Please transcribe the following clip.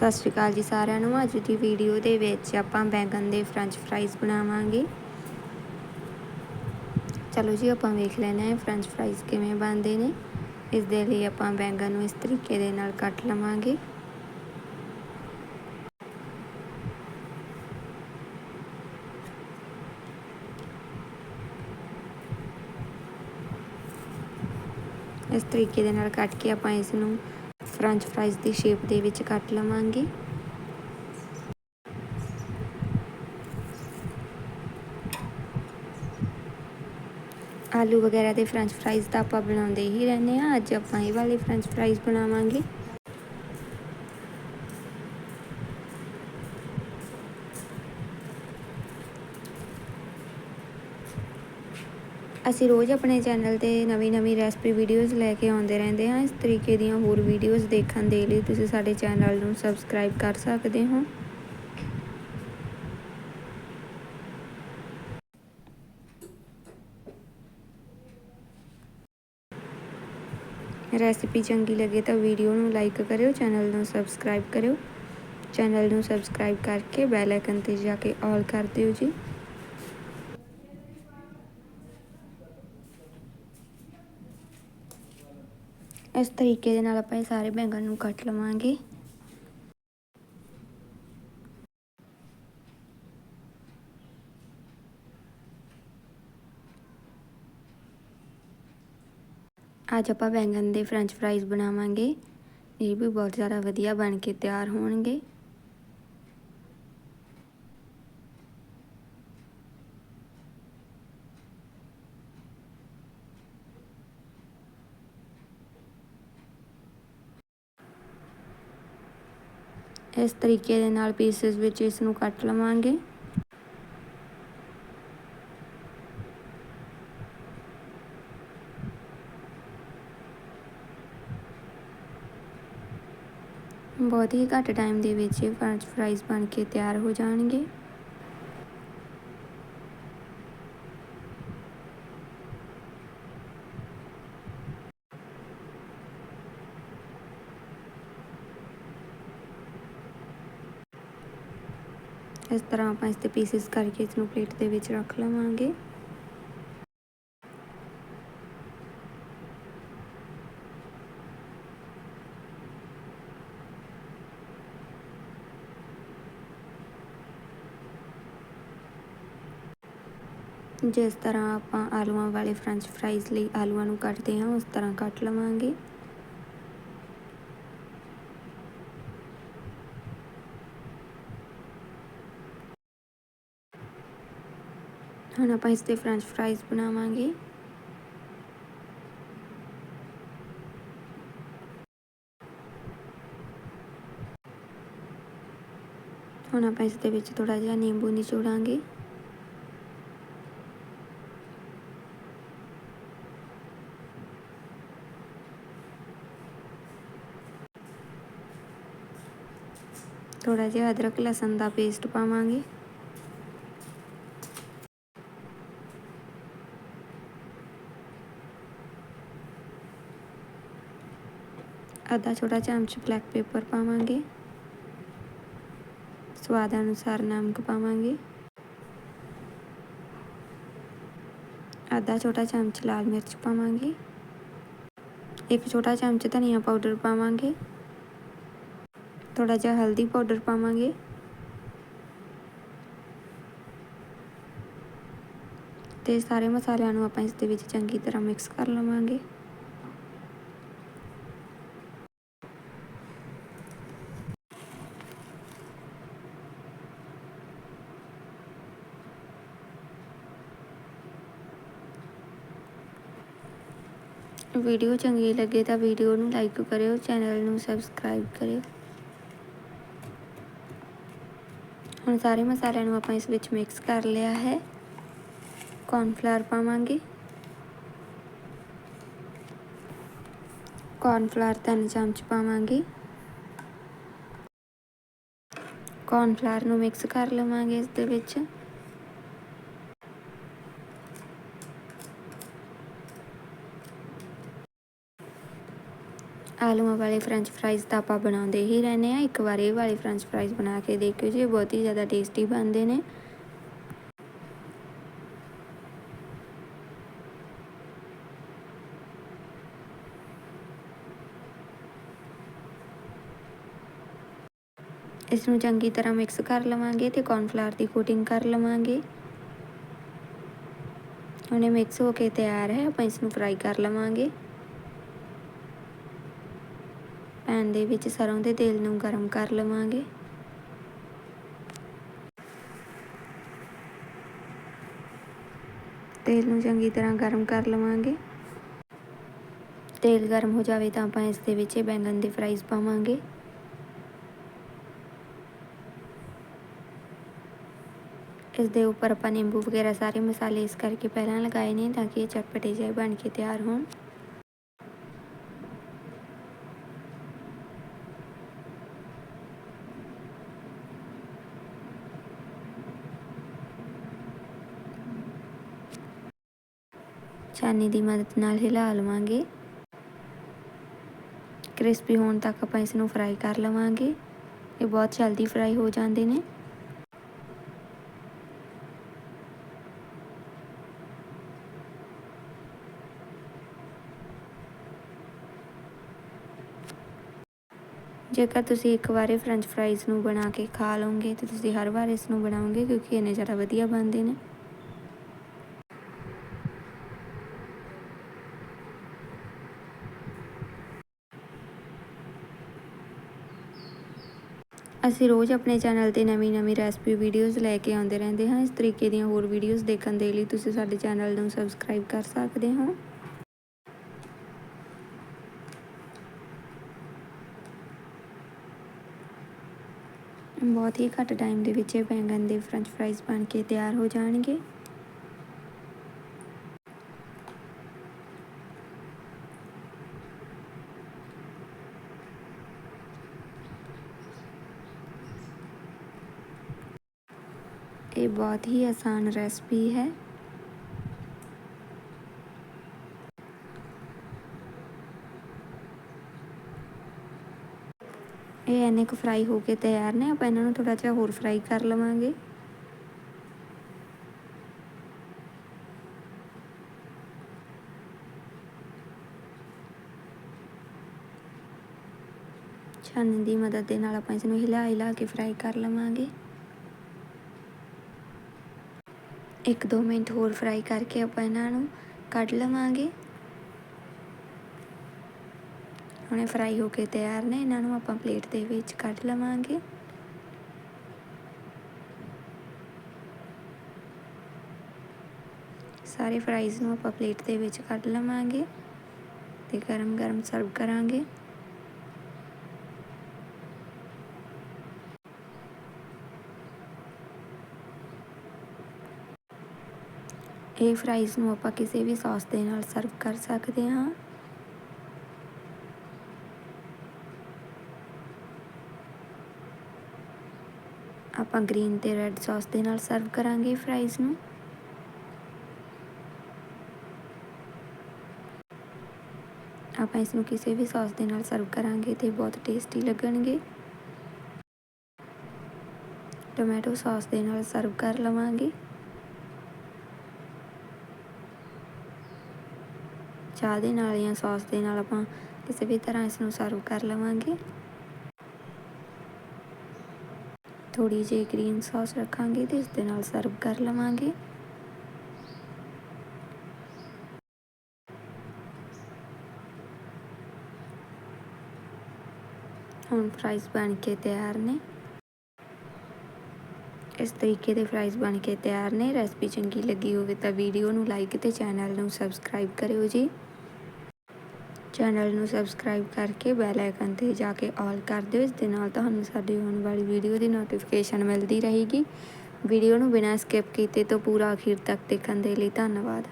ਸਤਿ ਸ਼੍ਰੀ ਅਕਾਲ ਜੀ ਸਾਰਿਆਂ ਨੂੰ। ਅੱਜ ਦੀ ਵੀਡੀਓ ਦੇ ਵਿੱਚ ਆਪਾਂ ਬੈਂਗਨ ਦੇ ਫ੍ਰੈਂਚ ਫਰਾਈਜ਼ ਬਣਾਵਾਂਗੇ। ਚਲੋ ਜੀ, ਆਪਾਂ ਵੇਖ ਲੈਣਾ ਹੈ ਫ੍ਰੈਂਚ ਫਰਾਈਜ਼ ਕਿਵੇਂ ਬਣਦੇ ਨੇ। ਇਸ ਦੇ ਲਈ ਆਪਾਂ ਬੈਂਗਨ ਨੂੰ ਇਸ ਤਰੀਕੇ ਦੇ ਨਾਲ ਕੱਟ ਲਵਾਂਗੇ। ਇਸ ਤਰੀਕੇ ਦੇ ਨਾਲ ਕੱਟ ਕੇ ਆਪਾਂ ਇਸ ਨੂੰ ਫ੍ਰੈਂਚ ਫਰਾਈਜ਼ ਦੀ ਸ਼ੇਪ ਦੇ ਵਿੱਚ ਕੱਟ ਲਵਾਂਗੇ। ਆਲੂ ਵਗੈਰਾ ਦੇ ਫ੍ਰੈਂਚ ਫਰਾਈਜ਼ ਤਾਂ ਆਪਾਂ ਬਣਾਉਂਦੇ ਹੀ ਰਹਿੰਦੇ ਆ ਅੱਜ ਆਪਾਂ ਇਹ ਵਾਲੇ ਫ੍ਰੈਂਚ ਫਰਾਈਜ਼ ਬਣਾਵਾਂਗੇ। ਅਸੀਂ ਰੋਜ਼ ਆਪਣੇ ਚੈਨਲ ਤੇ ਨਵੀਂ ਨਵੀਂ ਰੈਸਪੀ ਵੀਡੀਓਜ਼ ਲੈ ਕੇ ਆਉਂਦੇ ਰਹਿੰਦੇ ਹਾਂ। ਇਸ ਤਰੀਕੇ ਦੀਆਂ ਹੋਰ ਵੀਡੀਓਜ਼ ਦੇਖਣ ਦੇ ਲਈ ਤੁਸੀਂ ਸਾਡੇ ਚੈਨਲ ਨੂੰ ਸਬਸਕ੍ਰਾਈਬ ਕਰ ਸਕਦੇ ਹੋ। ਰੈਸਿਪੀ ਚੰਗੀ ਲੱਗੇ ਤਾਂ ਵੀਡੀਓ ਨੂੰ ਲਾਈਕ ਕਰਿਓ, ਚੈਨਲ ਨੂੰ ਸਬਸਕ੍ਰਾਈਬ ਕਰਿਓ। ਚੈਨਲ ਨੂੰ ਸਬਸਕ੍ਰਾਈਬ ਕਰਕੇ ਬੈਲ ਆਈਕਨ ਤੇ ਜਾ ਕੇ ਆਲ ਕਰ ਦਿਓ ਜੀ। ਇਸ ਤਰੀਕੇ ਦੇ ਨਾਲ ਆਪਾਂ ਇਹ ਸਾਰੇ ਬੈਂਗਣ ਨੂੰ ਕੱਟ ਲਵਾਂਗੇ। ਅੱਜ ਆਪਾਂ ਬੈਂਗਣ ਦੇ ਫ੍ਰੈਂਚ ਫਰਾਈਜ਼ ਬਣਾਵਾਂਗੇ। ਇਹ ਵੀ ਬਹੁਤ ਜ਼ਿਆਦਾ ਵਧੀਆ ਬਣ ਕੇ ਤਿਆਰ ਹੋਣਗੇ। ਇਸ ਤਰੀਕੇ ਦੇ ਨਾਲ ਪੀਸਸ ਵਿੱਚ ਇਸ ਨੂੰ ਕੱਟ ਲਵਾਂਗੇ। ਬਹੁਤ ਹੀ ਘੱਟ ਟਾਈਮ ਦੇ ਵਿੱਚ ਇਹ ਫ੍ਰੈਂਚ ਫਰਾਈਜ਼ ਬਣ ਕੇ ਤਿਆਰ ਹੋ ਜਾਣਗੇ। ਇਸ ਤਰ੍ਹਾਂ ਆਪਾਂ ਇਸ ਤੇ ਪੀਸਿਸ ਕਰਕੇ ਇਸ ਨੂੰ ਪਲੇਟ ਦੇ ਵਿੱਚ ਰੱਖ ਲਵਾਂਗੇ। ਜਿਸ ਤਰ੍ਹਾਂ ਆਪਾਂ ਆਲੂਆਂ ਵਾਲੇ ਫ੍ਰੈਂਚ ਫਰਾਈਜ਼ ਲਈ ਆਲੂਆਂ ਨੂੰ ਕੱਟਦੇ ਹਾਂ, ਉਸ ਤਰ੍ਹਾਂ ਕੱਟ ਲਵਾਂਗੇ। ਹੁਣ ਆਪਾਂ ਇਸ 'ਤੇ ਫ੍ਰੈਂਚ ਫਰਾਈਜ਼ ਬਣਾਵਾਂਗੇ। ਹੁਣ ਆਪਾਂ ਇਸ ਦੇ ਵਿੱਚ ਥੋੜਾ ਜਿਹਾ ਨਿੰਬੂ ਨਿਚੋੜਾਂਗੇ। ਥੋੜਾ ਜਿਹਾ ਅਦਰਕ ਲਸਣ ਦਾ ਪੇਸਟ ਪਾਵਾਂਗੇ। ਅੱਧਾ ਛੋਟਾ ਚਮਚ ਬਲੈਕ ਪੇਪਰ ਪਾਵਾਂਗੇ। ਸਵਾਦ ਅਨੁਸਾਰ ਨਮਕ ਪਾਵਾਂਗੇ। ਅੱਧਾ ਛੋਟਾ ਚਮਚ ਲਾਲ ਮਿਰਚ ਪਾਵਾਂਗੇ। ਇੱਕ ਛੋਟਾ ਚਮਚ ਧਨੀਆ ਪਾਊਡਰ ਪਾਵਾਂਗੇ। ਥੋੜਾ ਜਿਹਾ ਹਲਦੀ ਪਾਊਡਰ ਪਾਵਾਂਗੇ। ਤੇ ਸਾਰੇ ਮਸਾਲਿਆਂ ਨੂੰ ਆਪਾਂ ਇਸ ਦੇ ਵਿੱਚ ਚੰਗੀ ਤਰ੍ਹਾਂ ਮਿਕਸ ਕਰ ਲਵਾਂਗੇ। ਵੀਡੀਓ ਚੰਗੀ ਲੱਗੇ ਤਾਂ ਵੀਡੀਓ ਨੂੰ ਲਾਈਕ ਕਰਿਓ, ਚੈਨਲ ਨੂੰ ਸਬਸਕ੍ਰਾਈਬ ਕਰਿਓ। ਹੁਣ ਸਾਰੇ ਮਸਾਲਿਆਂ ਨੂੰ ਆਪਾਂ ਇਸ ਵਿੱਚ ਮਿਕਸ ਕਰ ਲਿਆ ਹੈ। ਕੌਰਨਫਲਾਰ ਪਾਵਾਂਗੇ। ਕੌਰਨਫਲਾਰ ਤਿੰਨ ਚਮਚ ਪਾਵਾਂਗੇ। ਕੌਰਨਫਲਾਰ ਨੂੰ ਮਿਕਸ ਕਰ ਲਵਾਂਗੇ ਇਸ ਦੇ ਵਿੱਚ। ਆਲੂਆਂ ਵਾਲੇ ਫ੍ਰੈਂਚ ਫਰਾਈਜ਼ ਤਾਂ ਆਪਾਂ ਬਣਾਉਂਦੇ ਹੀ ਰਹਿੰਦੇ ਆ ਇੱਕ ਵਾਰ ਇਹ ਵਾਲੇ ਫ੍ਰੈਂਚ ਫਰਾਈਜ਼ ਬਣਾ ਕੇ ਦੇਖਿਓ ਜੀ ਬਹੁਤ ਹੀ ਜ਼ਿਆਦਾ ਟੇਸਟੀ ਬਣਦੇ ਨੇ। ਇਸ ਨੂੰ ਚੰਗੀ ਤਰ੍ਹਾਂ ਮਿਕਸ ਕਰ ਲਵਾਂਗੇ ਤੇ ਕੌਰਨਫਲਾਵਰ ਦੀ ਕੋਟਿੰਗ ਕਰ ਲਵਾਂਗੇ। ਹੁਣ ਇਹ ਮਿਕਸ ਹੋ ਕੇ ਤਿਆਰ ਹੈ, ਆਪਾਂ ਇਸ ਨੂੰ ਫਰਾਈ ਕਰ ਲਵਾਂਗੇ। ਪੈਨ ਦੇ ਵਿੱਚ ਸਰੋਂ ਦੇ ਤੇਲ ਨੂੰ ਗਰਮ ਕਰ ਲਵਾਂਗੇ। ਤੇਲ ਨੂੰ ਚੰਗੀ ਤਰ੍ਹਾਂ ਗਰਮ ਕਰ ਲਵਾਂਗੇ। ਤੇਲ ਗਰਮ ਹੋ ਜਾਵੇ ਤਾਂ ਆਪਾਂ ਇਸ ਦੇ ਵਿੱਚ ਬੈਂਗਣ ਦੇ ਫਰਾਈਜ਼ ਪਾਵਾਂਗੇ। ਇਸ ਦੇ ਉੱਪਰ ਆਪਾਂ ਨਿੰਬੂ ਵਗੈਰਾ ਸਾਰੇ ਮਸਾਲੇ ਇਸ ਕਰਕੇ ਪਹਿਲਾਂ ਲਗਾਏ ਨੇ ਤਾਂ ਕਿ ਇਹ ਚਟਪਟੇ ਜਿਹੇ ਬਣ ਕੇ ਤਿਆਰ ਹੋਣ। ਚਾਨੀ ਦੀ ਮਦਦ ਨਾਲ ਹਿਲਾ ਲਵਾਂਗੇ। ਕ੍ਰਿਸਪੀ ਹੋਣ ਤੱਕ ਆਪਾਂ ਇਸ ਨੂੰ ਫਰਾਈ ਕਰ ਲਵਾਂਗੇ। ਇਹ ਬਹੁਤ ਜਲਦੀ ਫਰਾਈ ਹੋ ਜਾਂਦੇ ਨੇ। ਜੇਕਰ ਤੁਸੀਂ ਇੱਕ ਵਾਰ ਫ੍ਰੈਂਚ ਫਰਾਈਜ਼ ਨੂੰ ਬਣਾ ਕੇ ਖਾ ਲਓਗੇ ਤੇ ਤੁਸੀਂ ਹਰ ਵਾਰ ਇਸ ਨੂੰ ਬਣਾਓਗੇ ਕਿਉਂਕਿ ਇਹਨੇ ਜ਼ਿਆਦਾ ਵਧੀਆ ਬਣਦੇ ਨੇ। ਅਸੀਂ ਰੋਜ਼ ਆਪਣੇ ਚੈਨਲ ਤੇ ਨਵੀਂ-ਨਵੀਂ ਰੈਸਪੀ ਵੀਡੀਓਜ਼ ਲੈ ਕੇ ਆਉਂਦੇ ਰਹਿੰਦੇ ਹਾਂ। ਇਸ ਤਰੀਕੇ ਦੀਆਂ ਹੋਰ ਵੀਡੀਓਜ਼ ਦੇਖਣ ਦੇ ਲਈ ਤੁਸੀਂ ਸਾਡੇ ਚੈਨਲ ਨੂੰ ਸਬਸਕ੍ਰਾਈਬ ਕਰ ਸਕਦੇ ਹੋ। ਬਹੁਤ ਹੀ ਘੱਟ ਟਾਈਮ ਦੇ ਵਿੱਚ ਇਹ ਬੈਂਗਣ ਦੇ ਫ੍ਰੈਂਚ ਫਰਾਈਜ਼ ਬਣ ਕੇ ਤਿਆਰ ਹੋ ਜਾਣਗੇ। ਇਹ ਬਹੁਤ ਹੀ ਆਸਾਨ ਰੈਸਪੀ ਹੈ। ਇਹ ਐਨੇ ਕੁ ਫਰਾਈ ਹੋ ਕੇ ਤਿਆਰ ਨੇ, ਆਪਾਂ ਇਹਨਾਂ ਨੂੰ ਥੋੜਾ ਜਿਹਾ ਹੋਰ ਫਰਾਈ ਕਰ ਲਵਾਂਗੇ। ਛਾਨਣ ਦੀ ਮਦਦ ਦੇ ਨਾਲ ਆਪਾਂ ਇਸ ਨੂੰ ਹਿਲਾ ਹਿਲਾ ਕੇ ਫਰਾਈ ਕਰ ਲਵਾਂਗੇ। ਇੱਕ ਦੋ ਮਿੰਟ ਹੋਰ ਫਰਾਈ ਕਰਕੇ ਆਪਾਂ ਇਹਨਾਂ ਨੂੰ ਕੱਢ ਲਵਾਂਗੇ। ਹੁਣੇ ਫਰਾਈ ਹੋ ਕੇ ਤਿਆਰ ਨੇ, ਇਹਨਾਂ ਨੂੰ ਆਪਾਂ ਪਲੇਟ ਦੇ ਵਿੱਚ ਕੱਢ ਲਵਾਂਗੇ। ਸਾਰੇ ਫਰਾਈਜ਼ ਨੂੰ ਆਪਾਂ ਪਲੇਟ ਦੇ ਵਿੱਚ ਕੱਢ ਲਵਾਂਗੇ ਤੇ ਗਰਮ ਗਰਮ ਸਰਵ ਕਰਾਂਗੇ। ਇਹ ਫਰਾਈਜ਼ ਨੂੰ ਆਪਾਂ ਕਿਸੇ ਵੀ ਸੌਸ ਦੇ ਨਾਲ ਸਰਵ ਕਰ ਸਕਦੇ ਹਾਂ। ਆਪਾਂ ਗ੍ਰੀਨ ਤੇ ਰੈੱਡ ਸੌਸ ਦੇ ਨਾਲ ਸਰਵ ਕਰਾਂਗੇ ਫਰਾਈਜ਼ ਨੂੰ। ਆਪਾਂ ਇਸ ਨੂੰ ਕਿਸੇ ਵੀ ਸੌਸ ਦੇ ਨਾਲ ਸਰਵ ਕਰਾਂਗੇ ਤੇ ਬਹੁਤ ਟੇਸਟੀ ਲੱਗਣਗੇ। ਟੋਮੈਟੋ ਸੌਸ ਦੇ ਨਾਲ ਸਰਵ ਕਰ ਲਵਾਂਗੇ। ਚਾਹ ਦੇ ਨਾਲ ਜਾਂ ਸੌਸ ਦੇ ਨਾਲ ਆਪਾਂ ਕਿਸੇ ਵੀ ਤਰ੍ਹਾਂ ਇਸ ਨੂੰ ਸਰਵ ਕਰ ਲਵਾਂਗੇ। ਥੋੜੀ ਜਿਹੀ ਗ੍ਰੀਨ ਸੌਸ ਰੱਖਾਂਗੇ ਤੇ ਇਸ ਦੇ ਨਾਲ ਸਰਵ ਕਰ ਲਵਾਂਗੇ। ਹੁਣ ਫਰਾਈਜ਼ ਬਣ ਕੇ ਤਿਆਰ ਨੇ। ਇਸ ਤਰੀਕੇ ਦੇ ਫਰਾਈਜ਼ ਬਣ ਕੇ ਤਿਆਰ ਨੇ। ਰੈਸਪੀ ਚੰਗੀ ਲੱਗੀ ਹੋਵੇ ਤਾਂ ਵੀਡੀਓ ਨੂੰ ਲਾਈਕ ਤੇ ਚੈਨਲ ਨੂੰ ਸਬਸਕ੍ਰਾਈਬ ਕਰਿਓ ਜੀ। ਚੈਨਲ ਨੂੰ ਸਬਸਕ੍ਰਾਈਬ ਕਰਕੇ ਬੈਲ ਆਈਕਨ ਤੇ ਜਾ ਕੇ ਆਲ ਕਰ ਦਿਓ, ਇਸ ਦੇ ਨਾਲ ਤੁਹਾਨੂੰ ਸਾਡੀ ਆਉਣ ਵਾਲੀ ਵੀਡੀਓ ਦੀ ਨੋਟੀਫਿਕੇਸ਼ਨ ਮਿਲਦੀ ਰਹੇਗੀ। ਵੀਡੀਓ ਨੂੰ ਬਿਨਾਂ ਸਕਿਪ ਕੀਤੇ ਤੋਂ ਪੂਰਾ ਅਖੀਰ ਤੱਕ ਦੇਖਣ ਦੇ ਲਈ ਧੰਨਵਾਦ।